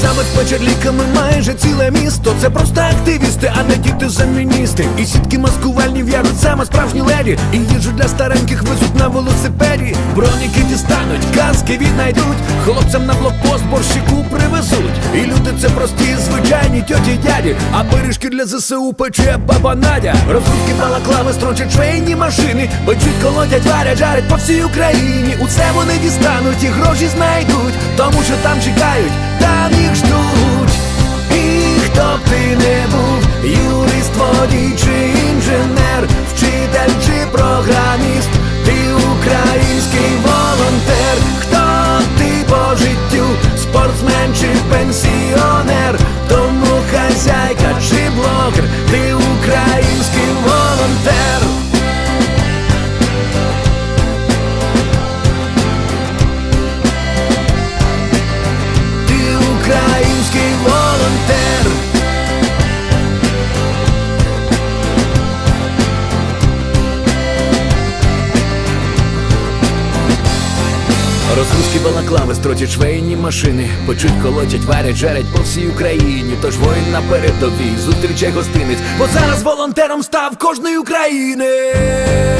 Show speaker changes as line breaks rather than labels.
забезпечать ліками майже ціле місто. Це просто активісти, а не діти заміністи. І сітки маскувальні в'яжуть саме справжні леді. І їжу для стареньких везуть на велосипеді. Броніки дістануть, каски віднайдуть. Хлопцям на блокпост борщику привезуть. І люди це прості, звичайні тьоті дяді. А пиріжки для ЗСУ пече баба Надя. Розрубки балаклави строчать швейні машини. Печуть, колотять, варять, жарять по всій Україні. Усе вони дістануть і гроші знайдуть. Тому що там чекають, Розгрузки балаклави строчать швейні машини. Почуть, колотять, варять, жарять по всій Україні. Тож воїн на передовій, зустрічай гостинець. Бо зараз волонтером став кожний українець